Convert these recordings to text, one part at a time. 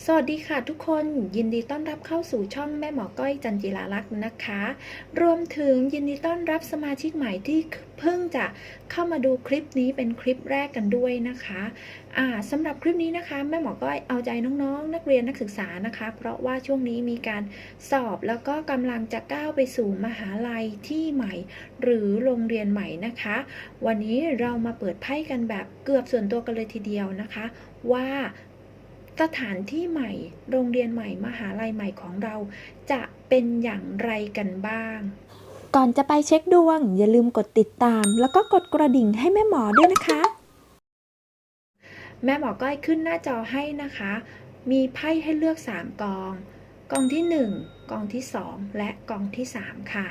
สวัสดีค่ะทุกคนยินดีต้อนรับเข้าสู่ช่องแม่หมอก้อยจันจิลาลักษณ์นะคะ รวมถึงยินดีต้อนรับสมาชิกใหม่ที่เพิ่งจะเข้ามาดูคลิปนี้เป็นคลิปแรกกันด้วยนะคะอ่าสำหรับคลิปนี้นะคะ แม่หมอก้อยเอาใจน้องๆ นักเรียนนักศึกษานะคะ เพราะว่าช่วงนี้มีการสอบแล้วก็กำลังจะก้าวไปสู่มหาลัยที่ใหม่ หรือโรงเรียนใหม่นะคะ วันนี้เรามาเปิดไพ่กันแบบเกือบส่วนตัวกันเลยทีเดียวนะคะ ว่า สถานที่ใหม่ โรงเรียนใหม่ มหาลัยใหม่ของเรา จะเป็นอย่างไรกันบ้าง ก่อนจะไปเช็คดวง อย่าลืมกดติดตาม แล้วก็กดกระดิ่งให้แม่หมอด้วยนะคะ แม่หมอก้อยขึ้นหน้าจอให้นะคะ มีไพ่ให้เลือก 3 กอง กองที่ 1 กองที่ 2 และกองที่ 3 ค่ะ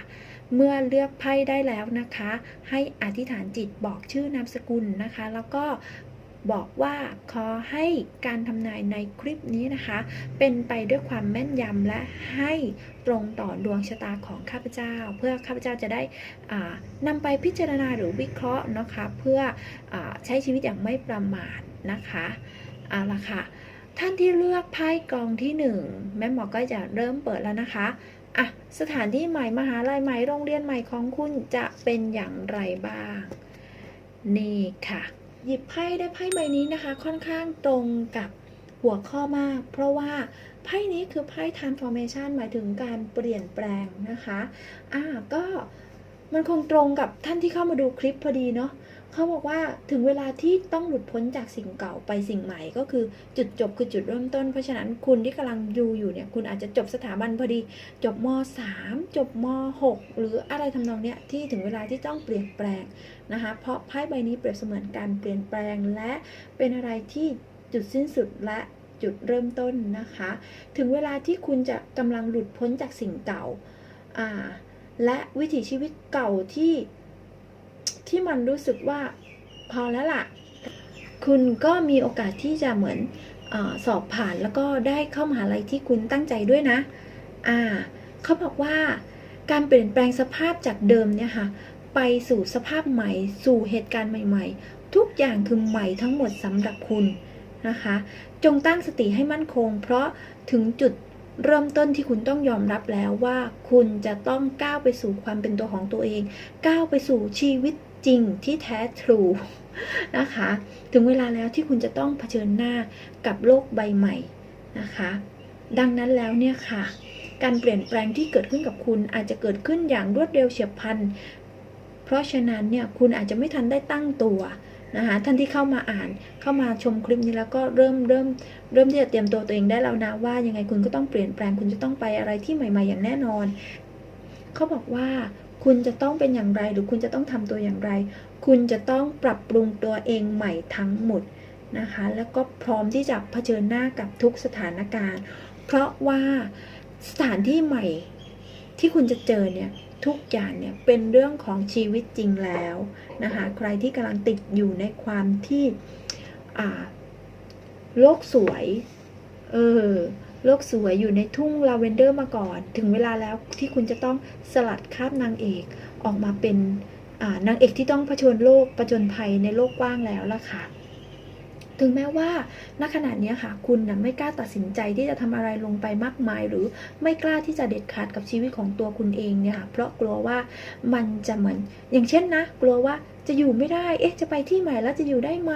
เมื่อเลือกไพ่ได้แล้วนะคะ ให้อธิษฐานจิตบอกชื่อนามสกุลนะคะ แล้วก็ บอกว่าขอให้การทำนายในคลิปนี้นะคะ เป็นไปด้วยความแม่นยำและให้ตรงต่อดวงชะตาของข้าพเจ้า เพื่อข้าพเจ้าจะได้นำไปพิจารณาหรือวิเคราะห์นะคะ เพื่ออใช้ชีวิตอย่างไม่ประมาทนะคะเอาละค่ะ ท่านที่เลือกไพ่กองที่หนึ่งแม่หมอก็จะเริ่มเปิดแล้วนะคะอะสถานที่ใหม่มหาลัยใหม่โรงเรียนใหม่ของคุณจะเป็นอย่างไรบ้าง นี่ค่ะ หยิบไพ่ได้ไพ่ใบนี้นะคะ ค่อนข้างตรงกับหัวข้อมาก เพราะว่าไพ่นี้คือไพ่ transformation หมายถึงการเปลี่ยนแปลงนะคะ อ่าก็มันคงตรงกับท่านที่เข้ามาดูคลิปพอดีเนาะ เขาบอกว่าถึงเวลาที่ต้องหลุดพ้นจากสิ่งเก่าไปสิ่งใหม่ก็คือจุดจบคือจุดเริ่มต้น เพราะฉะนั้นคุณที่กำลังดูอยู่เนี่ยคุณอาจจะจบสถาบันพอดี จบม .3 จบม .6 หรืออะไรทำนองเนี้ยที่ถึงเวลาที่ต้องเปลี่ยนแปลงนะคะเพราะไพ่ใบนี้เปรียบเสมือนการเปลี่ยนแปลงและเป็นอะไรที่จุดสิ้นสุดและจุดเริ่มต้นนะคะ ถึงเวลาที่คุณจะกำลังหลุดพ้นจากสิ่งเก่าและวิถีชีวิตเก่าที่ ที่มันรู้สึกว่าพอแล้วล่ะ คุณก็มีโอกาสที่จะเหมือนอสอบผ่านแล้วก็ได้เข้ามหาลัยที่คุณตั้งใจด้วยนะ อ่าเขาบอกว่าการเปลี่ยนแปลงสภาพจากเดิมเนี่ยค่ะไปสู่สภาพใหม่ สู่เหตุการณ์ใหม่ ๆ ทุกอย่างคือใหม่ทั้งหมดสำหรับคุณนะคะ จงตั้งสติให้มั่นคง เพราะถึงจุดเริ่มต้นที่คุณต้องยอมรับแล้วว่าคุณจะต้องก้าวไปสู่ความเป็นตัวของตัวเอง ก้าวไปสู่ชีวิต จริงที่แท้ทรูนะคะ ถึงเวลาแล้วที่คุณจะต้องเผชิญหน้ากับโลกใบใหม่นะคะ ดังนั้นแล้วเนี่ยค่ะ การเปลี่ยนแปลงที่เกิดขึ้นกับคุณอาจจะเกิดขึ้นอย่างรวดเร็วเฉียบพลัน เพราะฉะนั้นเนี่ยคุณอาจจะไม่ทันได้ตั้งตัวนะคะท่านที่เข้ามาอ่านเข้ามาชมคลิปนี้แล้วก็เริ่มเริ่มเริ่มที่จะเตรียมตัวตัวเองได้แล้วนะว่ายังไงคุณก็ต้องเปลี่ยนแปลงคุณจะต้องไปอะไรที่ใหม่ ๆ อย่างแน่นอน เขาบอกว่า คุณจะต้องเป็นอย่างไรหรือคุณจะต้องทำตัวอย่างไร คุณจะต้องปรับปรุงตัวเองใหม่ทั้งหมดนะคะ แล้วก็พร้อมที่จะเผชิญหน้ากับทุกสถานการณ์ เพราะว่าสถานที่ใหม่ที่คุณจะเจอเนี่ยทุกอย่างเนี่ยเป็นเรื่องของชีวิตจริงแล้วนะคะใครที่กำลังติดอยู่ในความที่อาโลกสวย เออ โลกสวยอยู่ในทุ่งลาเวนเดอร์มาก่อน ถึงเวลาแล้วที่คุณจะต้องสลัดคราบนางเอกออกมาเป็นนางเอกที่ต้องผจญโลกประจนภัยในโลกกว้างแล้วล่ะค่ะ ถึงแม้ว่าณขณะนี้ค่ะคุณนะไม่กล้าตัดสินใจที่จะทำอะไรลงไปมากมาย หรือไม่กล้าที่จะเด็ดขาดกับชีวิตของตัวคุณเองเนี่ยค่ะเพราะกลัวว่ามันจะเหมือน อย่างเช่นนะ กลัวว่าจะอยู่ไม่ได้ เอ๊ะ จะไปที่ใหม่แล้วจะอยู่ได้ไหม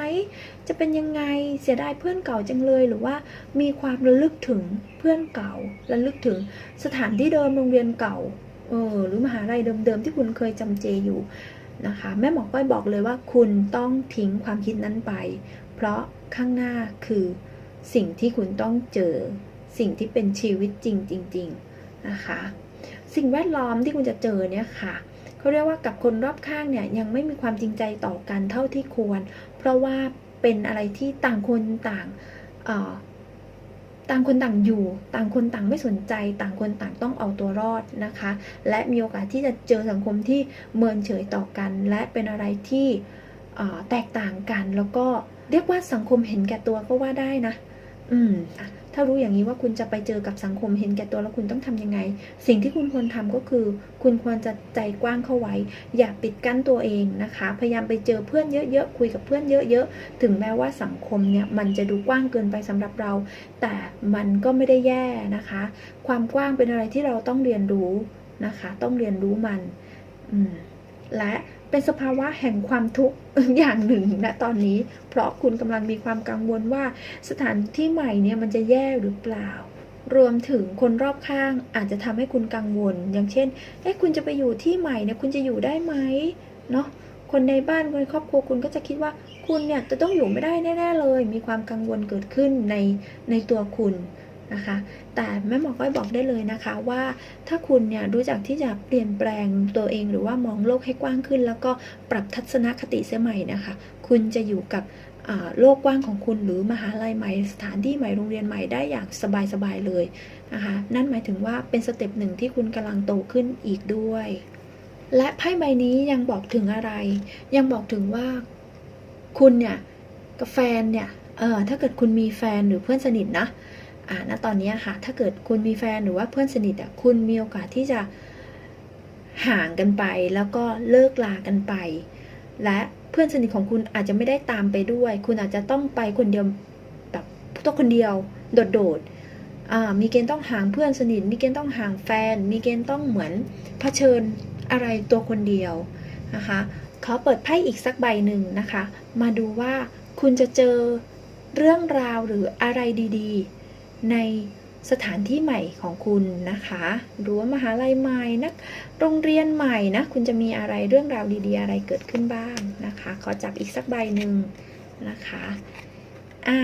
จะเป็นยังไง เสียดายเพื่อนเก่าจังเลย หรือว่ามีความระลึกถึงเพื่อนเก่า ระลึกถึงสถานที่เดิมโรงเรียนเก่า เออ หรือมหาลัยเดิมๆที่คุณเคยจำเจอยู่นะคะ แม่หมอก้อยบอกเลยว่าคุณต้องทิ้งความคิดนั้นไป เพราะ ข้างหน้าคือสิ่งที่คุณต้องเจอ สิ่งที่เป็นชีวิตจริงจริงๆนะคะ สิ่งแวดล้อมที่คุณจะเจอเนี่ยค่ะเขาเรียกว่ากับคนรอบข้างเนี่ยยังไม่มีความจริงใจต่อกันเท่าที่ควร เพราะว่าเป็นอะไรที่ต่างคนต่างต่างคนต่างอยู่ ต่างคนต่างไม่สนใจ ต่างคนต่างต้องเอาตัวรอดนะคะ และมีโอกาสที่จะเจอสังคมที่เมินเฉยต่อกัน และเป็นอะไรที่แตกต่างกันแล้วก็ เรียกว่าสังคมเห็นแก่ตัวก็ว่าได้นะ อืม ถ้ารู้อย่างนี้ว่าคุณจะไปเจอกับสังคมเห็นแก่ตัวแล้วคุณต้องทำยังไง สิ่งที่คุณควรทำก็คือ คุณควรจะใจกว้างเข้าไว้ อย่าปิดกั้นตัวเองนะคะ พยายามไปเจอเพื่อนเยอะๆคุยกับเพื่อนเยอะๆ ถึงแม้ว่าสังคมเนี่ยมันจะดูกว้างเกินไปสำหรับเรา แต่มันก็ไม่ได้แย่นะคะ ความกว้างเป็นอะไรที่เราต้องเรียนรู้นะคะ ต้องเรียนรู้มัน อืม และ เป็นสภาวะแห่งความทุกข์อย่างหนึ่งนะตอนนี้ เพราะคุณกำลังมีความกังวลว่าสถานที่ใหม่เนี่ยมันจะแย่หรือเปล่า รวมถึงคนรอบข้างอาจจะทำให้คุณกังวล อย่างเช่นเอ๊ะคุณจะไปอยู่ที่ใหม่เนี่ยคุณจะอยู่ได้ไหมเนาะคนในบ้านคนในครอบครัวคุณก็จะคิดว่าคุณเนี่ยจะต้องอยู่ไม่ได้แน่ ๆ เลย มีความกังวลเกิดขึ้นในในตัวคุณ นะคะ แต่แม่หมอก้อยบอกได้เลยนะคะว่าถ้าคุณเนี่ยรู้จักที่จะเปลี่ยนแปลงตัวเองหรือว่ามองโลกให้กว้างขึ้น แล้วก็ปรับทัศนคติเสียใหม่นะคะ คุณจะอยู่กับโลกกว้างของคุณหรือมหาลัยใหม่สถานที่ใหม่โรงเรียนใหม่ได้อย่างสบายๆเลยนะคะนั่นหมายถึงว่าเป็นสเต็ปหนึ่งที่คุณกำลังโตขึ้นอีกด้วย และไพ่ใบนี้ยังบอกถึงอะไร ยังบอกถึงว่าคุณเนี่ยกับแฟนเนี่ยเออถ้าเกิดคุณมีแฟนหรือเพื่อนสนิทนะ ณตอนนี้ค่ะ ถ้าเกิดคุณมีแฟนหรือว่าเพื่อนสนิทอะคุณมีโอกาสที่จะห่างกันไป แล้วก็เลิกลากันไป และเพื่อนสนิทของคุณอาจจะไม่ได้ตามไปด้วย คุณอาจจะต้องไปคนเดียวแบบตัวคนเดียวโดดๆมีเกณฑ์ต้องห่างเพื่อนสนิท มีเกณฑ์ต้องห่างแฟน มีเกณฑ์ต้องเหมือนเผชิญอะไรตัวคนเดียวนะคะขอเปิดไพ่อีกสักใบหนึ่งนะคะ มาดูว่าคุณจะเจอเรื่องราวหรืออะไรดี ๆ ในสถานที่ใหม่ของคุณนะคะรั้วมหาลัยใหม่นักโรงเรียนใหม่นะ คุณจะมีอะไรเรื่องราวดีๆ อะไรเกิดขึ้นบ้างนะคะ ขอจับอีกสักใบหนึ่งนะคะ อ่า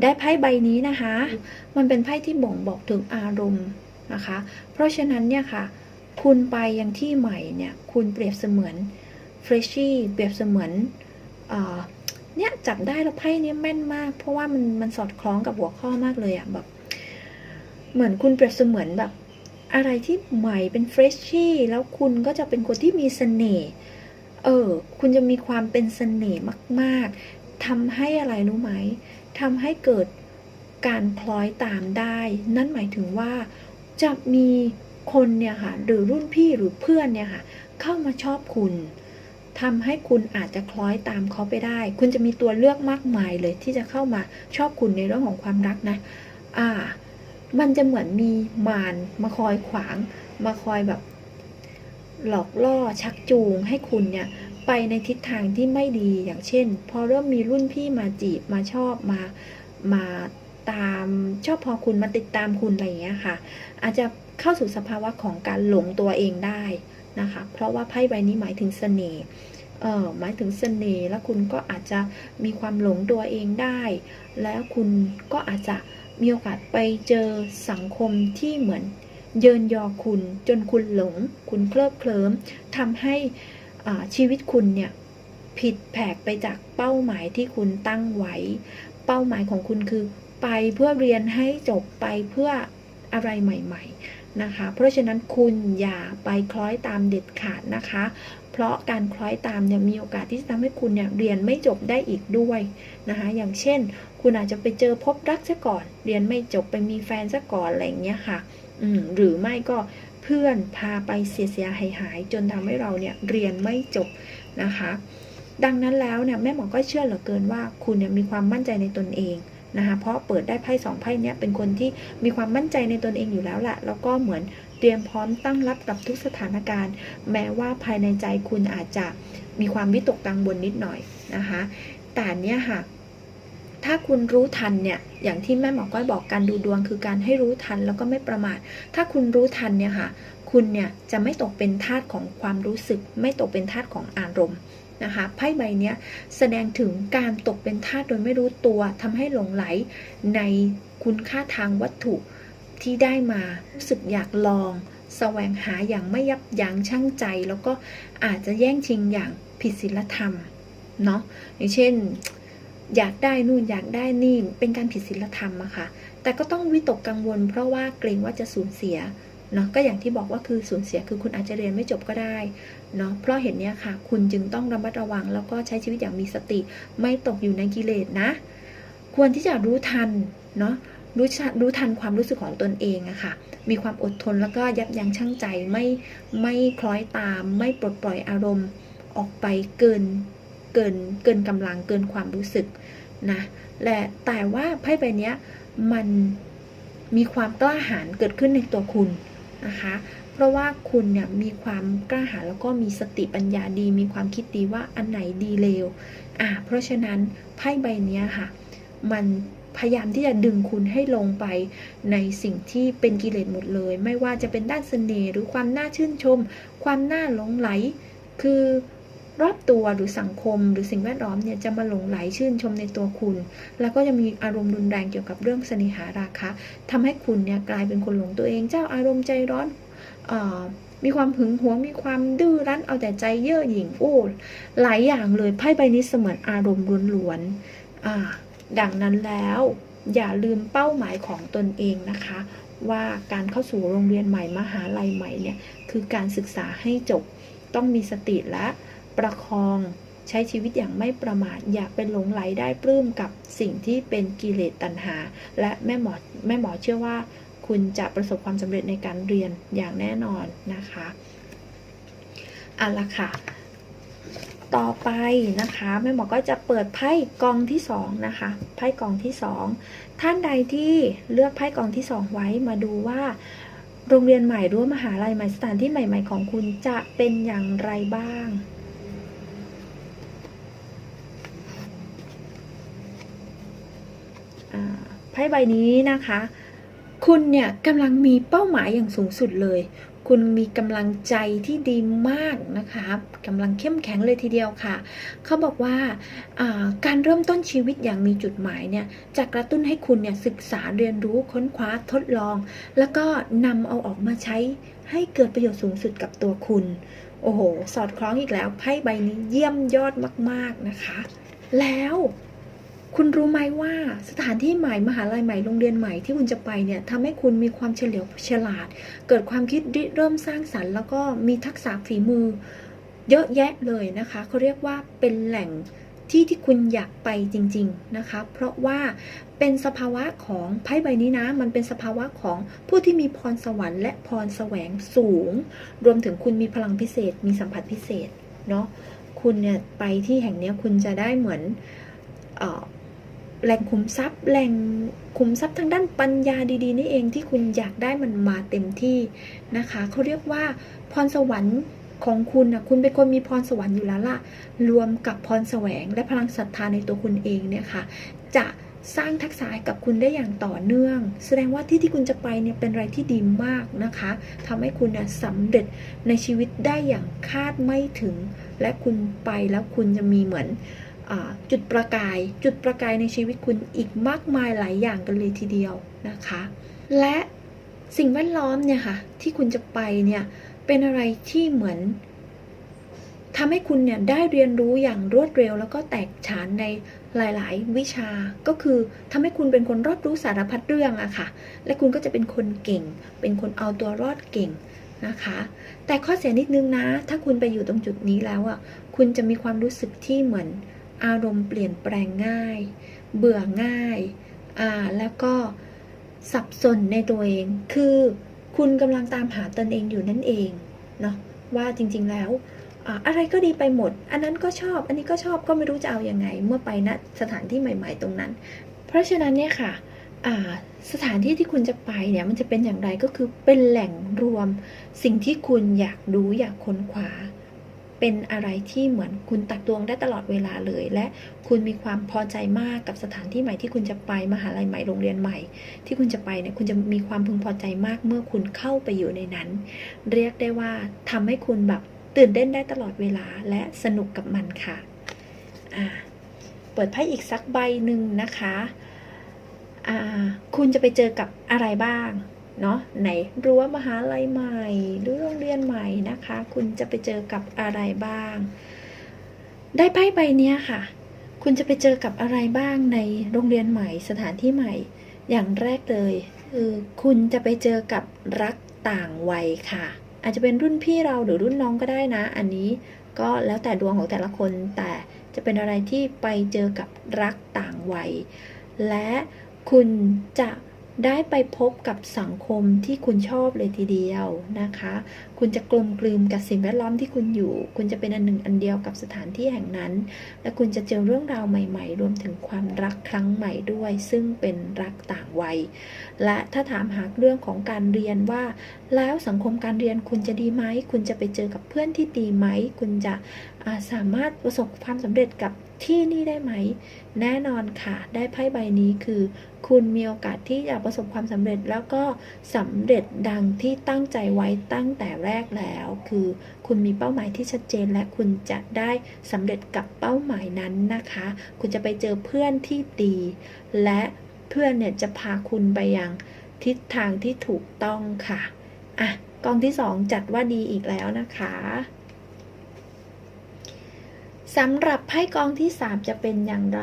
ได้ไพ่ใบนี้นะคะ มันเป็นไพ่ที่บ่งบอกถึงอารมณ์นะคะ เพราะฉะนั้นเนี่ยค่ะ คุณไปยังที่ใหม่เนี่ย คุณเปรียบเสมือนเฟรชชี่ เปรียบเสมือนอ่อ เนี่ยจับได้แล้วไพ่เนี้ยแม่นมาก เพราะว่ามันมันสอดคล้องกับหัวข้อมากเลยอะแบบ เหมือนคุณเปรียบเสมือนแบบ อะไรที่ใหม่เป็นเฟรชชี่แล้วคุณก็จะเป็นคนที่มีเสน่ห์เออ คุณจะมีความเป็นเสน่ห์มากๆทำให้อะไรรู้ไหมทำให้เกิดการคล้อยตามได้ นั่นหมายถึงว่าจะมีคนเนี่ยค่ะ หรือรุ่นพี่หรือเพื่อนเนี่ยค่ะ เข้ามาชอบคุณ ทำให้คุณอาจจะคล้อยตามเขาไปได้ คุณจะมีตัวเลือกมากมายเลยที่จะเข้ามาชอบคุณในเรื่องของความรักนะ อ่า มันจะเหมือนมีมารมาคอยขวาง มาคอยแบบ หลอกล่อชักจูงให้คุณเนี่ย ไปในทิศทางที่ไม่ดีอย่างเช่น พอเริ่มมีรุ่นพี่มาจีบมาชอบมามาตามชอบพอคุณมาติดตามคุณอะไรอย่างเงี้ยค่ะ อาจจะเข้าสู่สภาวะของการหลงตัวเองได้ นะคะ เพราะว่าไพ่ใบนี้หมายถึงเสน่ห์เออหมายถึงเสน่ห์แล้วคุณก็อาจจะมีความหลงตัวเองได้ แล้วคุณก็อาจจะมีโอกาสไปเจอสังคมที่เหมือนเยินยอคุณ จนคุณหลง คุณเคลิบเคลิ้มทำให้ชีวิตคุณเนี่ยผิดแผกไปจากเป้าหมายที่คุณตั้งไว้ เป้าหมายของคุณคือไปเพื่อเรียนให้จบไปเพื่ออะไรใหม่ ๆ นะคะ เพราะฉะนั้นคุณอย่าไปคล้อยตามเด็ดขาดนะคะ เพราะการคล้อยตามเนี่ยมีโอกาสที่จะทำให้คุณเนี่ยเรียนไม่จบได้อีกด้วยนะคะ อย่างเช่น คุณอาจจะไปเจอพบรักซะก่อน เรียนไม่จบไปมีแฟนซะก่อนอะไรอย่างเงี้ยค่ะหรือไม่ก็เพื่อนพาไปเสียเสียหายหายๆจนทำให้เราเนี่ยเรียนไม่จบนะคะ ดังนั้นแล้วเนี่ยแม่หมอก็เชื่อเหลือเกินว่าคุณเนี่ยมีความมั่นใจในตนเอง นะคะเพราะเปิดได้ไพ่สองไพ่เนี้ยเป็นคนที่มีความมั่นใจในตนเองอยู่แล้วแหละแล้วก็เหมือนเตรียมพร้อมตั้งรับกับทุกสถานการณ์ แม้ว่าภายในใจคุณอาจจะมีความวิตกกังวลนิดหน่อยนะคะแต่เนี้ยค่ะถ้าคุณรู้ทันเนี่ย อย่างที่แม่หมอก้อยบอกการดูดวงคือการให้รู้ทันแล้วก็ไม่ประมาท ถ้าคุณรู้ทันเนี่ยค่ะ คุณเนี่ยจะไม่ตกเป็นทาสของความรู้สึก ไม่ตกเป็นทาสของอารมณ์ นะคะไพ่ใบนี้แสดงถึงการตกเป็นทาสโดยไม่รู้ตัวทำให้หลงไหลในคุณค่าทางวัตถุที่ได้มารู้สึกอยากลองแสวงหาอย่างไม่ยับยั้งชั่งใจ แล้วก็อาจจะแย่งชิงอย่างผิดศีลธรรมเนาะอย่างเช่น อยากได้นู่นอยากได้นี่เป็นการผิดศีลธรรมอะค่ะแต่ก็ต้องวิตกกังวลเพราะว่าเกรงว่าจะสูญเสีย เนาะก็อย่างที่บอกว่าคือสูญเสียคือคุณอาจจะเรียนไม่จบก็ได้เนาะเพราะเห็นเนี้ยค่ะ คุณจึงต้องระมัดระวัง แล้วก็ใช้ชีวิตอย่างมีสติ ไม่ตกอยู่ในกิเลสนะ ควรที่จะรู้ทันเนาะรู้รู้ทันความรู้สึกของตนเองอะค่ะ มีความอดทนแล้วก็ยับยั้งชั่งใจไม่ไม่คล้อยตาม ไม่ปลดปล่อยอารมณ์ออกไปเกินเกินเกินกำลังเกินความรู้สึกนะและแต่ว่าไพ่ใบเนี้ยมันมีความกล้าหาญเกิดขึ้นในตัวคุณ นะคะ เพราะว่าคุณเนี่ยมีความกล้าหาญแล้วก็มีสติปัญญาดี มีความคิดดีว่าอันไหนดีเลวอ่าเพราะฉะนั้นไพ่ใบนี้ค่ะ มันพยายามที่จะดึงคุณให้ลงไปในสิ่งที่เป็นกิเลสหมดเลย ไม่ว่าจะเป็นด้านเสน่ห์หรือความน่าชื่นชม ความน่าหลงไหล คือ รอบตัวหรือสังคมหรือสิ่งแวดล้อมเนี่ยจะมาหลงไหลชื่นชมในตัวคุณ แล้วก็จะมีอารมณ์รุนแรงเกี่ยวกับเรื่องเสน่หาราคะทำให้คุณเนี่ยกลายเป็นคนหลงตัวเอง เจ้าอารมณ์ใจร้อนออมีความหึงหวงมีความดื้อรั้นเอาแต่ใจเย่อหยิ่งโอ้หลายอย่างเลยไพ่ใบนี้เสมือนอารมณ์ล้วนๆดังนั้นแล้วอย่าลืมเป้าหมายของตนเองนะคะ ว่าการเข้าสู่โรงเรียนใหม่มหาลัยใหม่เนี่ยคือการศึกษาให้จบต้องมีสติและ ประคองใช้ชีวิตอย่างไม่ประมาทอย่าเป็นหลงไหลได้ปลื้มกับสิ่งที่เป็นกิเลสตัณหา และแม่หมอแม่หมอเชื่อว่าคุณจะประสบความสำเร็จในการเรียนอย่างแน่นอนนะคะเอาละค่ะ ต่อไปนะคะแม่หมอก็จะเปิดไพ่กองที่สองนะคะไพ่กองที่สองท่านใดที่เลือกไพ่กองที่สองไว้มาดูว่า โรงเรียนใหม่หรือว่ามหาลัยใหม่สถานที่ใหม่ ๆ ของคุณจะเป็นอย่างไรบ้าง อ่า ไพ่ใบนี้นะคะ คุณเนี่ยกำลังมีเป้าหมายอย่างสูงสุดเลย คุณมีกำลังใจที่ดีมากนะคะกำลังเข้มแข็งเลยทีเดียวค่ะ เขาบอกว่าาการเริ่มต้นชีวิตอย่างมีจุดหมายเนี่ยจะกระตุ้นให้คุณเนี่ยศึกษาเรียนรู้ค้นคว้าทดลอง แล้วก็นำเอาออกมาใช้ให้เกิดประโยชน์สูงสุดกับตัวคุณ โอ้โห สอดคล้องอีกแล้วไพ่ใบนี้เยี่ยมยอดมาก ๆนะคะ แล้ว คุณรู้ไหมว่าสถานที่ใหม่มหาลัยใหม่โรงเรียนใหม่ที่คุณจะไปเนี่ยทำให้คุณมีความเฉลียวฉลาด เกิดความคิดริเริ่มสร้างสรรค์ แล้วก็มีทักษะฝีมือ เยอะแยะเลยนะคะเขาเรียกว่าเป็นแหล่งที่ที่คุณอยากไปจริง ๆนะคะ เพราะว่าเป็นสภาวะของไพ่ใบนี้นะ มันเป็นสภาวะของผู้ที่มีพรสวรรค์และพรแสวงสูง รวมถึงคุณมีพลังพิเศษ มีสัมผัสพิเศษเนาะคุณเนี่ยไปที่แห่งนี้คุณจะได้เหมือนเออ แหล่งคุมทรัพย์ แหล่งคุมทรัพย์ทางด้านปัญญาดีๆ นี่เองที่คุณอยากได้มันมาเต็มที่นะคะเขาเรียกว่าพรสวรรค์ของคุณนะคุณเป็นคนมีพรสวรรค์อยู่แล้วล่ะ รวมกับพรแสวงและพลังศรัทธาในตัวคุณเองเนี่ยค่ะ จะสร้างทักษะกับคุณได้อย่างต่อเนื่อง แสดงว่าที่ที่คุณจะไปเนี่ยเป็นอะไรที่ดีมากนะคะทำให้คุณเนี่ยสำเร็จในชีวิตได้อย่างคาดไม่ถึง และคุณไปแล้วคุณจะมีเหมือน จุดประกาย จุดประกายในชีวิตคุณอีกมากมายหลายอย่างกันเลยทีเดียวนะคะ และสิ่งแวดล้อมเนี่ยค่ะที่คุณจะไปเนี่ยเป็นอะไรที่เหมือนทำให้คุณเนี่ยได้เรียนรู้อย่างรวดเร็ว แล้วก็แตกฉานในหลาย ๆ วิชาก็คือทำให้คุณเป็นคนรอบรู้สารพัดเรื่องอะค่ะ และคุณก็จะเป็นคนเก่ง เป็นคนเอาตัวรอดเก่งนะคะ แต่ข้อเสียนิดนึงนะ ถ้าคุณไปอยู่ตรงจุดนี้แล้วอะคุณจะมีความรู้สึกที่เหมือน อารมณ์เปลี่ยนแปลงง่าย เบื่อง่ายอ่าแล้วก็สับสนในตัวเอง คือคุณกำลังตามหาตนเองอยู่นั่นเองเนาะว่าจริงๆแล้วอะไรก็ดีไปหมด อันนั้นก็ชอบ อันนี้ก็ชอบก็ไม่รู้จะเอาอยัางไง เมื่อไปณสถานที่ใหม่ ๆ ตรงนั้น เพราะฉะนั้นเนี่ยค่ะสถานที่ที่คุณจะไปเนี่ยมันจะเป็นอย่างไรก็คือเป็นแหล่งรวมสิ่งที่คุณอยากรู้อยากค้นคว้า เป็นอะไรที่เหมือนคุณตักตวงได้ตลอดเวลาเลย และคุณมีความพอใจมากกับสถานที่ใหม่ที่คุณจะไปมหาลัยใหม่โรงเรียนใหม่ ที่คุณจะไปเนี่ยคุณจะมีความพึงพอใจมากเมื่อคุณเข้าไปอยู่ในนั้น เรียกได้ว่าทำให้คุณแบบตื่นเต้นได้ตลอดเวลาและสนุกกับมันค่ะอ่าเปิดไพ่อีกสักใบหนึ่งนะคะอ่าคุณจะไปเจอกับอะไรบ้าง เนาะในรั้วมหาลัยใหม่หรือโรงเรียนใหม่นะคะ คุณจะไปเจอกับอะไรบ้าง ได้ไพ่ใบนี้ค่ะ คุณจะไปเจอกับอะไรบ้างในโรงเรียนใหม่สถานที่ใหม่ อย่างแรกเลยคือคุณจะไปเจอกับรักต่างวัยค่ะ อาจจะเป็นรุ่นพี่เราหรือรุ่นน้องก็ได้นะ อันนี้ก็แล้วแต่ดวงของแต่ละคนแต่จะเป็นอะไรที่ไปเจอกับรักต่างวัย และคุณจะ ได้ไปพบกับสังคมที่คุณชอบเลยทีเดียวนะคะ คุณจะกลมกลืนกับสิ่งแวดล้อมที่คุณอยู่ คุณจะเป็นอันหนึ่งอันเดียวกับสถานที่แห่งนั้น และคุณจะเจอเรื่องราวใหม่ ๆ รวมถึงความรักครั้งใหม่ด้วย ซึ่งเป็นรักต่างวัย และถ้าถามหากเรื่องของการเรียนว่า แล้วสังคมการเรียนคุณจะดีไหม คุณจะไปเจอกับเพื่อนที่ดีไหม คุณจะาสามารถประสบความสำเร็จกับ ที่นี่ได้ไหม แน่นอนค่ะ ได้ไพ่ใบนี้คือ คุณมีโอกาสที่จะประสบความสำเร็จแล้วก็สำเร็จดังที่ตั้งใจไว้ตั้งแต่แรกแล้ว คือคุณมีเป้าหมายที่ชัดเจนและคุณจะได้สำเร็จกับเป้าหมายนั้นนะคะ คุณจะไปเจอเพื่อนที่ดี และเพื่อนเนี่ยจะพาคุณไปยังทิศทางที่ถูกต้องค่ะอะกองที่ 2 จัดว่าดีอีกแล้วนะคะ สำหรับไพ่กองที่ 3 จะเป็นอย่างไร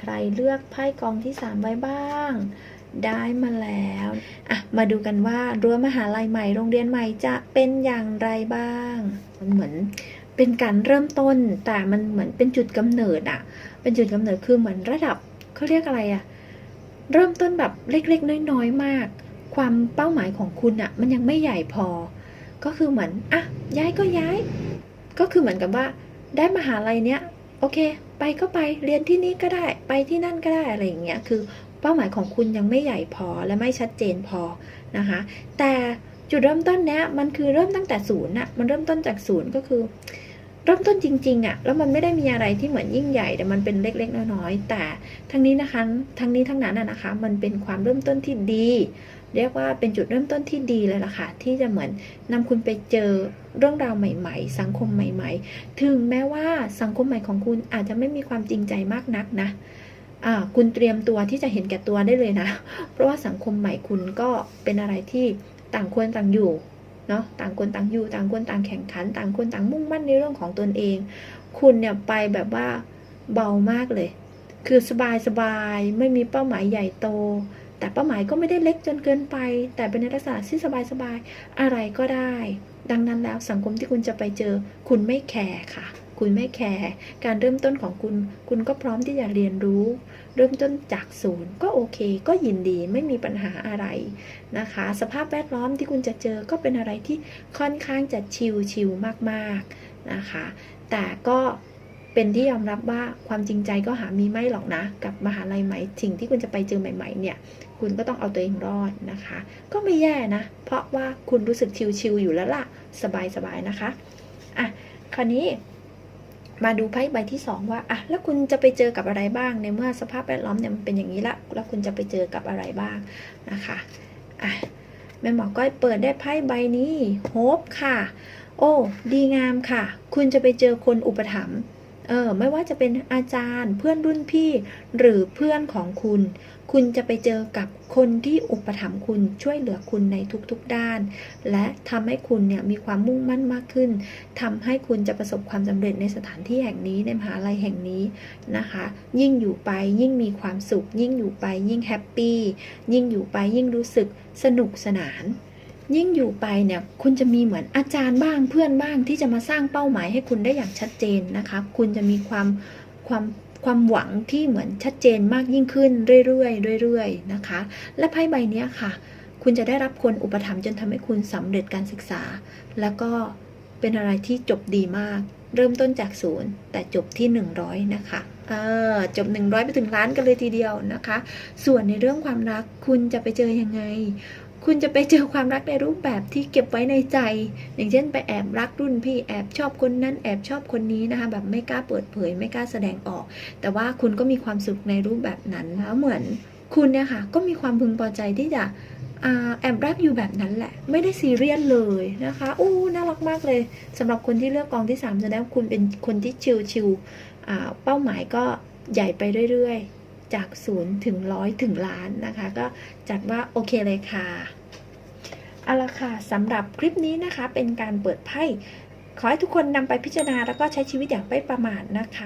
ใครเลือกไพ่กองที่ 3 ไว้บ้าง ได้มาแล้วอะมาดูกันว่ารั้วมหาลัยใหม่โรงเรียนใหม่จะเป็นอย่างไรบ้างมันเหมือนเป็นการเริ่มต้นแต่มันเหมือนเป็นจุดกำเนิดอะเป็นจุดกำเนิดคือเหมือนระดับเขาเรียกอะไรอะเริ่มต้นแบบเล็กๆน้อยๆมาก ความเป้าหมายของคุณอะมันยังไม่ใหญ่พอ ก็คือเหมือนอะย้ายก็ย้าย ก็คือเหมือนกับว่า ได้มหาลัยเนี้ยโอเค ไปก็ไปเรียนที่นี่ก็ได้ ไปที่นั่นก็ได้อะไรอย่างเงี้ยคือเป้าหมายของคุณยังไม่ใหญ่พอและไม่ชัดเจนพอนะคะ แต่จุดเริ่มต้นเนี้ยมันคือเริ่มตั้งแต่ศูนย์อะมันเริ่มต้นจากศูนย์ก็คือ เริ่มต้นจริงๆอะแล้วมันไม่ได้มีอะไรที่เหมือนยิ่งใหญ่แต่มันเป็นเล็กๆน้อยๆแต่ทั้งนี้นะคะทั้งนี้ทั้งนั้นอะนะคะ มันเป็นความเริ่มต้นที่ดี เรียกว่าเป็นจุดเริ่มต้นที่ดีเลยล่ะค่ะ ที่จะเหมือนนำคุณไปเจอเรื่องราวใหม่ๆ สังคมใหม่ ๆ ถึงแม้ว่าสังคมใหม่ของคุณอาจจะไม่มีความจริงใจมากนักนะอ่าคุณเตรียมตัวที่จะเห็นแก่ตัวได้เลยนะ เพราะว่าสังคมใหม่คุณก็เป็นอะไรที่ต่างคนต่างอยู่ เนาะต่างคนต่างอยู่ต่างคนต่างแข่งขัน ต่างคนต่างมุ่งมั่นในเรื่องของตนเอง คุณเนี่ยไปแบบว่าเบามากเลย คือสบายสบายไม่มีเป้าหมายใหญ่โต แต่เป้าหมายก็ไม่ได้เล็กจนเกินไป แต่เป็นในลักษณะที่สบายสบายอะไรก็ได้ ดังนั้นแล้วสังคมที่คุณจะไปเจอ คุณไม่แคร์ค่ะ คุณไม่แคร์การเริ่มต้นของคุณ คุณก็พร้อมที่จะเรียนรู้ เริ่มต้นจากศูนย์ก็โอเค ก็ยินดีไม่มีปัญหาอะไรนะคะ สภาพแวดล้อมที่คุณจะเจอก็เป็นอะไรที่ค่อนข้างจะชิลชิลมากๆนะคะ แต่ก็เป็นที่ยอมรับว่าความจริงใจก็หามีไม่หรอกนะ กับมหาลัยใหม่สิ่งที่คุณจะไปเจอใหม่ ๆ เนี่ย คุณก็ต้องเอาตัวเองรอดนะคะ ก็ไม่แย่นะ เพราะว่าคุณรู้สึกชิลๆอยู่แล้วล่ะ สบายๆนะคะ อะ คราวนี้ มาดูไพ่ใบที่ 2 ว่าอะแล้วคุณจะไปเจอกับอะไรบ้างในเมื่อสภาพแวดล้อมเนี่ยมันเป็นอย่างนี้ละแล้วคุณจะไปเจอกับอะไรบ้างนะคะอะแม่หมอก็เปิดได้ไพ่ใบนี้โฮปค่ะ โอ้ดีงามค่ะ คุณจะไปเจอคนอุปถัมภ์เออไม่ว่าจะเป็นอาจารย์เพื่อนรุ่นพี่หรือเพื่อนของคุณ คุณจะไปเจอกับคนที่อุปถัมภ์คุณช่วยเหลือคุณในทุกๆด้าน และทำให้คุณเนี่ยมีความมุ่งมั่นมากขึ้นทำให้คุณจะประสบความสำเร็จในสถานที่แห่งนี้ในมหาลัยแห่งนี้นะคะ ยิ่งอยู่ไปยิ่งมีความสุข ยิ่งอยู่ไปยิ่งแฮปปี้ยิ่งอยู่ไปยิ่งรู้สึกสนุกสนาน ยิ่งอยู่ไปเนี่ยคุณจะมีเหมือนอาจารย์บ้างเพื่อนบ้างที่จะมาสร้างเป้าหมายให้คุณได้อย่างชัดเจนนะคะ คุณจะมีความความ ความหวังที่เหมือนชัดเจนมากยิ่งขึ้นเรื่อยๆเรื่อยๆนะคะ และไพ่ใบนี้ค่ะ คุณจะได้รับคนอุปถัมภ์จนทำให้คุณสำเร็จการศึกษา แล้วก็เป็นอะไรที่จบดีมาก เริ่มต้นจากศูนย์แต่จบที่ 100 นะคะเออจบ 100 ไปถึงล้านกันเลยทีเดียวนะคะ ส่วนในเรื่องความรักคุณจะไปเจอยังไง คุณจะไปเจอความรักในรูปแบบที่เก็บไว้ในใจ อย่างเช่นไปแอบรักรุ่นพี่แอบชอบคนนั้นแอบชอบคนนี้นะคะแบบไม่กล้าเปิดเผย ไม่กล้าแสดงออก แต่ว่าคุณก็มีความสุขในรูปแบบนั้นแล้วเหมือนคุณเนี่ยค่ะก็มีความพึงพอใจที่จะแอบรักอยู่แบบนั้นแหละ ไม่ได้ซีเรียสเลยนะคะอู้น่ารักมากเลยสำหรับคนที่เลือกกองที่3แสดงว่าคุณเป็นคนที่ชิลๆอ่าเป้าหมายก็ใหญ่ไปเรื่อยๆ จากศูนย์ถึงร้อยถึงล้านนะคะ ก็จัดว่าโอเคเลยค่ะเอาละค่ะสำหรับคลิปนี้นะคะเป็นการเปิดไพ่ขอให้ทุกคนนำไปพิจารณาแล้วก็ใช้ชีวิตอย่างไม่ประมาทนะคะ